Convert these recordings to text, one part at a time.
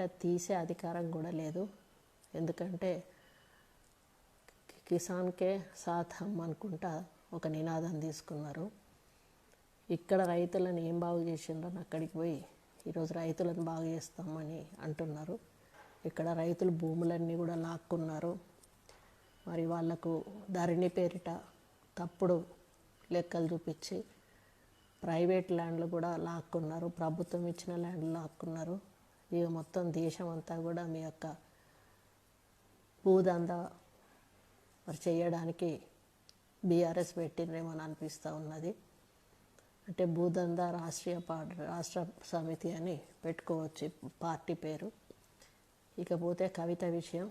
తీసే అధికారం కూడా లేదు. ఎందుకంటే కిసాన్కే సాత్ హమ్ అనుకుంటా ఒక నినాదం తీసుకున్నారు. ఇక్కడ రైతులను ఏం బాగు చేసిండ్రని అక్కడికి పోయి ఈరోజు రైతులను బాగు చేస్తామని అంటున్నారు. ఇక్కడ రైతులు భూములన్నీ కూడా లాక్కున్నారు. మరి వాళ్ళకు ధరణి పేరిట తప్పుడు లెక్కలు చూపించి ప్రైవేట్ ల్యాండ్లు కూడా లాక్కున్నారు. ప్రభుత్వం ఇచ్చిన ల్యాండ్లు లాక్కున్నారు. ఇక మొత్తం దేశం అంతా కూడా మీ యొక్క భూదంద మరి చేయడానికి బీఆర్ఎస్ పెట్టిండ్రేమో అని అనిపిస్తూ ఉన్నది. అంటే భూదంద రాష్ట్రీయ రాష్ట్ర సమితి అని పెట్టుకోవచ్చు పార్టీ పేరు. ఇకపోతే కవిత విషయం.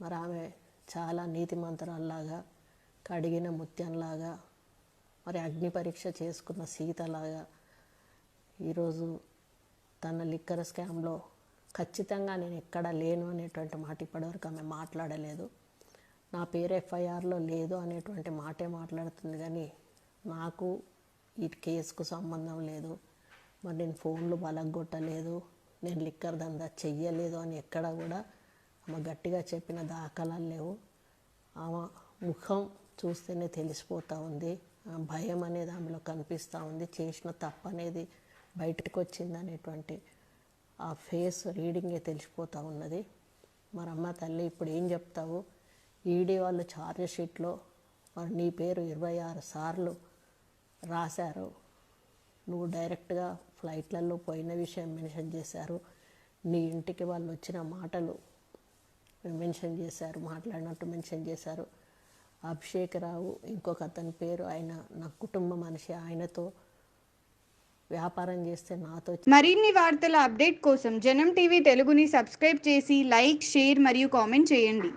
మరి ఆమె చాలా నీతిమంతరాల్లాగా కడిగిన ముత్యంలాగా మరి అగ్ని పరీక్ష చేసుకున్న సీతలాగా ఈరోజు తన లిక్కర్ స్కామ్లో ఖచ్చితంగా నేను ఎక్కడ లేను అనేటువంటి మాట ఇప్పటివరకు ఆమె మాట్లాడలేదు. నా పేరు ఎఫ్ఐఆర్లో లేదు అనేటువంటి మాటే మాట్లాడుతుంది కానీ నాకు ఈ కేసుకు సంబంధం లేదు. మరి నేను ఫోన్లు బలగొట్టలేదు. నేను లిక్కర్ దందా చెయ్యలేదు అని ఎక్కడ కూడా ఆమె గట్టిగా చెప్పిన దాఖలాలు లేవు. ఆమె ముఖం చూస్తేనే తెలిసిపోతూ ఉంది. ఆ భయం అనేది ఆమెలో కనిపిస్తూ ఉంది. చేసిన తప్పు అనేది బయటకు వచ్చింది అనేటువంటి ఆ ఫేస్ రీడింగే తెలిసిపోతూ ఉన్నది. మరి అమ్మ తల్లి ఇప్పుడు ఏం చెప్తావు? ఈడీ వాళ్ళు ఛార్జ్ షీట్లో మరి నీ పేరు ఇరవై ఆరు సార్లు రాశారు. నువ్వు డైరెక్ట్గా ఫ్లైట్లలో పోయిన విషయం మెన్షన్ చేశారు. నీ ఇంటికి వాళ్ళు వచ్చిన మాటలు మెన్షన్ చేశారు మాట్లాడినట్టు మెన్షన్ చేశారు. అభిషేక్ రావు ఇంకొక అతని పేరు ఆయన నా కుటుంబ మనిషి ఆయనతో వ్యాపారం చేస్తే నాతో మరిన్ని వార్తల అప్డేట్ కోసం జనం టీవీ తెలుగుని సబ్స్క్రైబ్ చేసి లైక్ షేర్ మరియు కామెంట్ చేయండి.